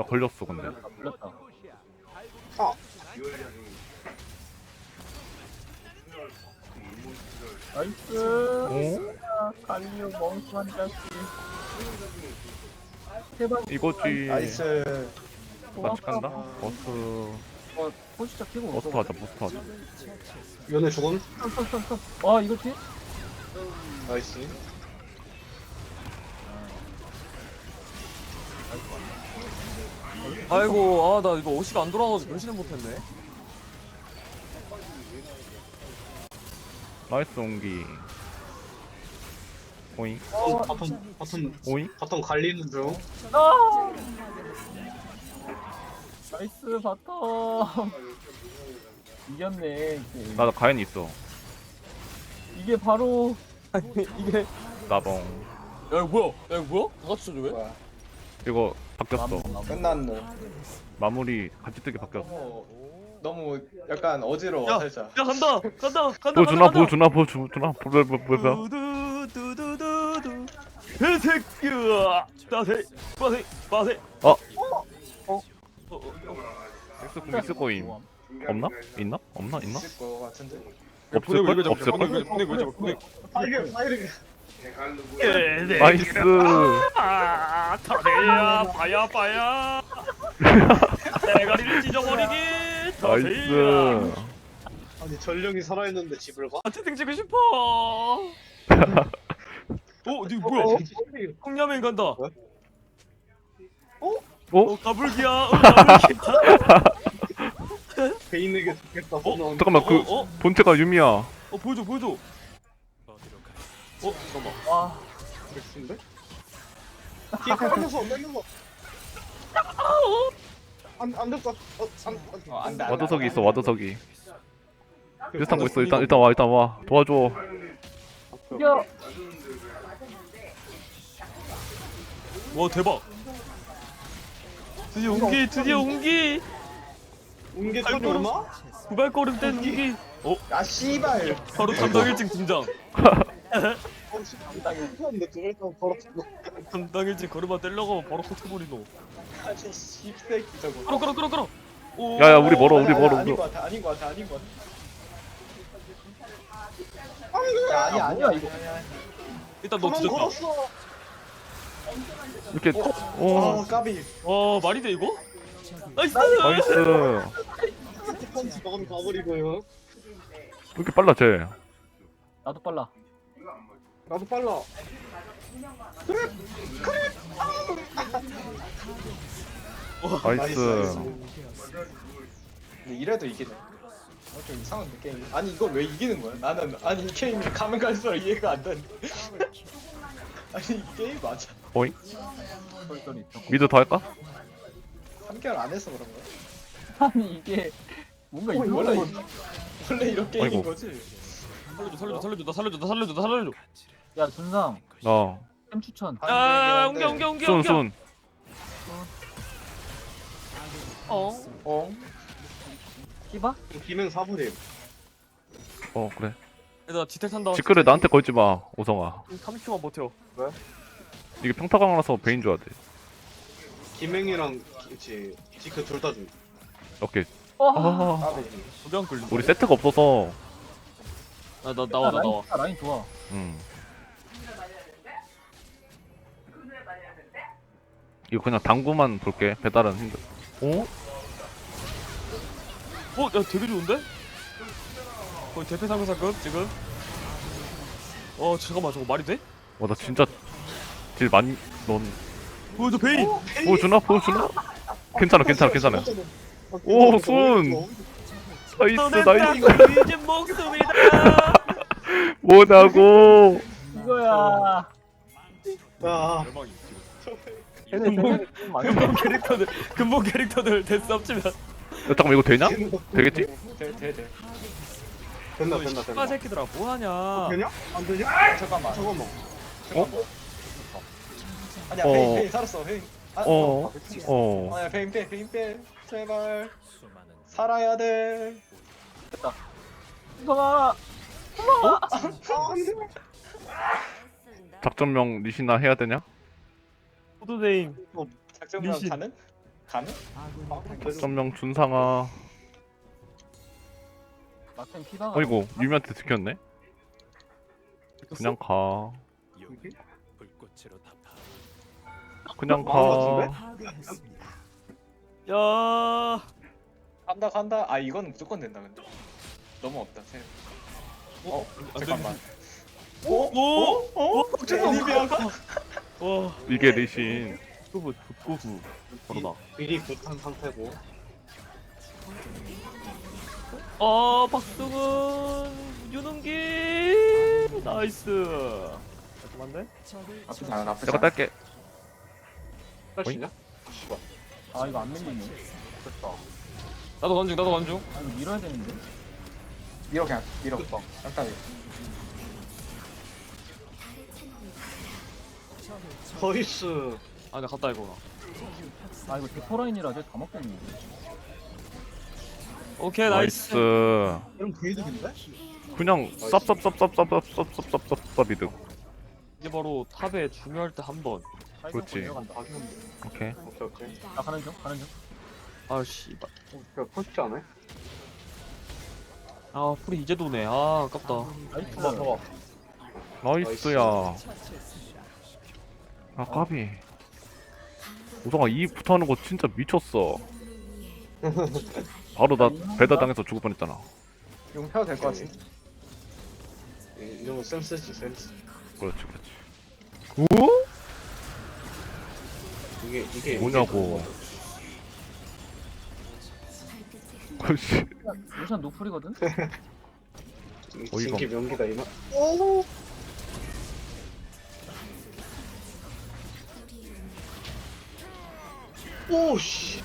나 걸렸어 근데 아, 불렸다. 아. 나이스. 어? 아, 갈리오 멍청한 자식. 대박. 이거지 나이스. 만족한다? 버스 어, 포시자 키고 버스 하자 버스 하자 연애 죽음. 와, 이거지? 나이스. 아이고 아 나 이거 옷이 안 돌아가서 변신을 못했네 나이스 옹기 오잉 어, 바텀 바텀 오잉 바텀 갈리는 중. 아! 나이스, 바텀. 이겼네, 이제. 나 가연 있어 이게 바로. 이게 나봉 야 이거 뭐야 야 이거 뭐야? 다 같이 쳐줘 왜? 이거 바뀌었어 나무, 나무. 끝났노. 마무리 같이 뜨게 바뀌었어 너무 너무 약간 어지러워 야. 살짝. 야 간다 간다 간다 보여주나 보여주나 보여주나 보여주나 두두두두두두 개새끼야 빠세 빠세 빠세 어? 어? 어? 어? 엑스콤 있을 거임 없나? 있나? 없나? 있나? 있을 거 같은데. 없을걸? 없을걸? 보내고 이제 보내고 파이팅 파이팅. 나이스 아 타대야 빠야 빠야 대가리를 찢어버리기 나이스 아니 전령이 살아있는데 집을 가? 아 채팅 찍고 싶어 어? 니 뭐야 콩야맨 간다 어? 어 가불기야 어 가불기야 베인에게 죽겠다. 어? 잠깐만 그 어? 어? 본체가 유미야 어 보여줘 보여줘 어 잠깐만 와, 백수인데? 뒤에 땡겨서 땡겨서. 안안 됐어. 어안 돼. 와드석이 있어 와드석이 비슷한 거 있어 일단 일단 와 일단 와 도와줘 야! 와 대박 드디어 웅기 드디어 웅기 운게 턴이 얼마? 구발걸음 뗀 웅기 어? 야 씨발. 바로 담당 일진 등장 어 씨, 당했는데 그걸 또 벌었고. 담당 일진 걸음아 떼려고 바로 터트버리노 아니 씹새끼 저거. 끌어 끌어 끌어 끌어 오. 야야 우리 멀어 우리 아니, 아니, 멀어 아닌 것 같아 아닌 것 같아 아닌 것 같아. 야, 아니 아, 아니야 뭐야, 이거. 일단 너 도망 뒤졌다 걸었어. 이렇게 아오 까비. 와 말이 돼 이거? 나이스 나이스 펀치 먹으면 가버리고요. 왜 이렇게 빨라 쟤 나도 빨라. 나도 빨라. 나이스 근데 이래도 이기네. 어, 좀 이상한데 게임. 아니 이걸 왜 이기는 거야? 나는 아니 이 게임 가면 갈수록 이해가 안 되는데. 아니 이 게임 맞아. 있어. 미드 더 할까? 한결 안 해서 그런 거야. 아니, 이게. 뭔가 어, 이상한 원래. 이- 원래 이런 게임인 아이고. 거지. 살려줘 살려줘 살려줘 나 살려줘 나 살려줘 나 살려줘 야, 준상. 어 템 추천. 아 웅겨 웅겨 웅겨 웅겨 순순 어? 어? 끼바? 기능 사부림. 어 그래 얘들아 지택 산다 지크를 나한테 걸지 마 오성아 30초만 버텨 이게 평타강이라서 베인 줘야 돼 김행이랑 그치 지크 둘다 줘. 오케이 어! 아. 두병 끌린다 우리 세트가 없어서 아, 나 나와 나 라인, 나와 좋아, 라인 좋아. 음 이거 그냥 당구만 볼게 배달은 힘들 어? 어? 야 되게 좋은데? 거의 대패 상사급 지금 어 잠깐만 저거 말이 돼? 와 나 진짜 딜 많이 넌 보여줘 베인 보여주나? 보여주나? 괜찮아 괜찮아 괜찮아 오, 순. 나이스 나이스 이제 목숨이다 뭐냐고 이거야. 야, 대박이 걔네 되게 많이 근본 캐릭터들 근본 캐릭터들 데스 합치면 야, 잠깐만 이거 되냐? 되겠지? 돼, 돼, 돼. 된다, 된다, 아 새끼들아 뭐하냐 되냐? 안 되냐? 잠깐만. 잠깐만. 어? 아니야, 어. 페인, 페인 살았어, 페인. 아, 어. 어 아니야, 페인 빼, 페인 빼. 제발. 살아야 돼. 준상아! 아, 안 돼. 작전명 리시나 해야 되냐? 포도데임 작전명 리신. 가는? 가능? 점령 준상아 막상 피바가 어이구 유미한테 들켰네 그냥 가 그냥 어, 가야 간다 간다. 아 이건 무조건 된다 근데. 너무 없다. 세. 어 잠깐만. 어? 오! 어? 어? 애니비아가? 와 이게 리신 족구부 족구부 바로다 미리 굳한 상태고 아 박승은 유능기 나이스 깔끔한데? 나쁘지 않아 나쁘지 내가 않아. 딸게? 씨발 아 이거 안 밀리네 됐다 나도 관중 나도 관중 아 이거 밀어야 되는데 밀어 그냥 밀어. 일단 밀어. 허이스 아 내가 갔다 이거 아 이거 데포라인이라 쟤다 먹겠네 오케이 나이스 나이스 이런 게이득인데? 그냥 쌉쌉쌉쌉쌉쌉쌉쌉쌉쌉 이득 이게 바로 탑에 중요할 때 한 번 그렇지. 내려간다 오케이 오케이 오케이 나 가는 중 가는 중 아 씨발 야 폴치 안 해? 아 풀이 이제 도네. 아 아깝다. 나이스 봐봐 나이스야. 아 까비. 우성아 이 붙어하는 거 진짜 미쳤어. 바로 나 배다 당해서 죽을 뻔했잖아. 용 펴도 될것 같은데. 이- 이런 거 센스지 센스. 그렇지 그렇지. 오? 이게 이게 뭐냐고. 그 렇지 루시안 노플이거든? 어이가 진기 명기다 이만 오! 오씨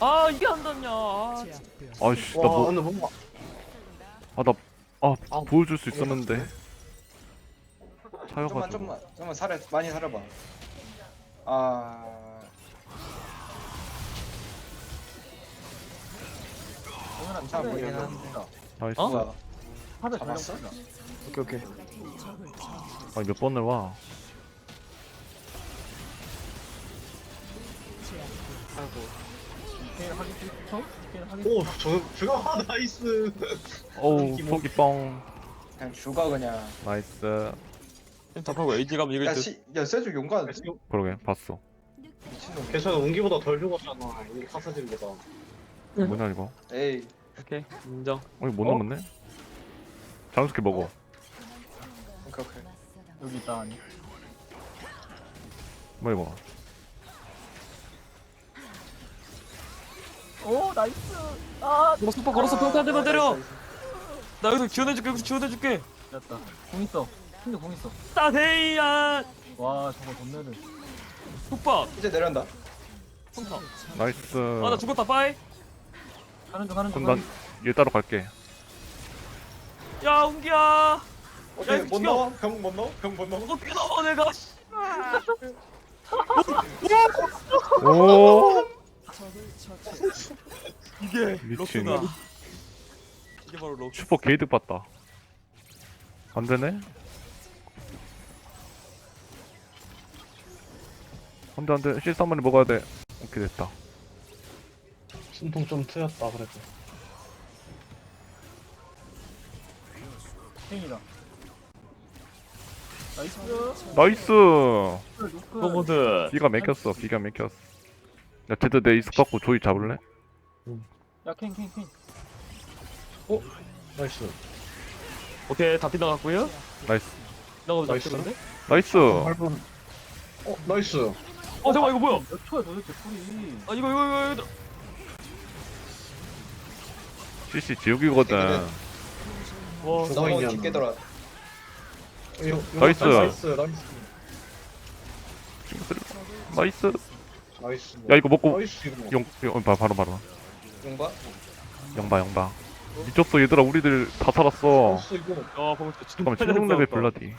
아 이게 안 닿냐 아, 와 나뭐 근데 뭔가 아 나 아 아, 보여줄 수 있었는데 좀만 차여가지고 좀만 좀만 살아 많이 살아봐. 아 보이긴. 쓰자. 나이스 어? 전령 잡았어? 오케이 오케이 아니 몇 번을 와 오케이 하기 싫어? 오케이 하기 오! 저 저거 아, 나이스 어우 속이 뻥 그냥 죽어 그냥. 나이스 다 팔고 AD 가면 이길 야 듯 시, 야 세주 용가는데? 그러게 봤어 미친놈. 괜찮아 운기보다 덜 죽었잖아 운기 카사진보다 뭐냐 이거 에이 오케이 인정. 어이 못 어? 넘었네? 장스키 먹어. 오케이 오케이. 여기 있다 아니. 뭐 이거 오 나이스. 아 걸었어 파 걸었어 평타 대만 때려. 나 여기서 지원해줄게 여기서 지원해줄게. 됐다. 공 있어. 근데 공 있어. 따데이야. 와 저거 속박 나이스. 이제 내려온다. 평타 나이스. 아나 죽었다. 빠이 가는 중 가는 중 그럼 난얘 따로 갈게. 야 웅기야! 오케이 이거 못 죽여. 넣어? 병 못 넣어? 병 못 넣어? 어떻게 나와 내가? 오! 이게 미친. 럭스다 이게 바로 럭스. 슈퍼 게이득 봤다. 안 되네? 안돼 안돼. 실수 한 번에 먹어야 돼. 오케이 됐다 숨통 좀 트였다 그래도. 탱이다. 나이스. 나이스! 노플 고모드. 기가 막혔어 기가 막혔어. 야 쟤들 내 이스 갖고 조이 잡을래? 야캔캔캔 나이스. 오케이 다 빗나갔고요. 나이스. 나가도 나이스. 잡히는데? 나이스! 밟은 어 나이스. 어 잠깐 이거 뭐야? 몇 초야 도대체 풀이 아 이거 이거 이거 이거 CC 지옥이거든. 와 어, 너무 이게 깊게 안 들어. 요- 요- 나이스. 나이스 나이스 나이스. 나이스. 야 이거 먹고 나이스 이거 용, 용 바, 바로 바로. 용봐? 영바 영바 미쳤어 얘들아. 우리들 다 살았어. 나이스 이거 야 방금 진짜 잠깐만 16레벨 블라디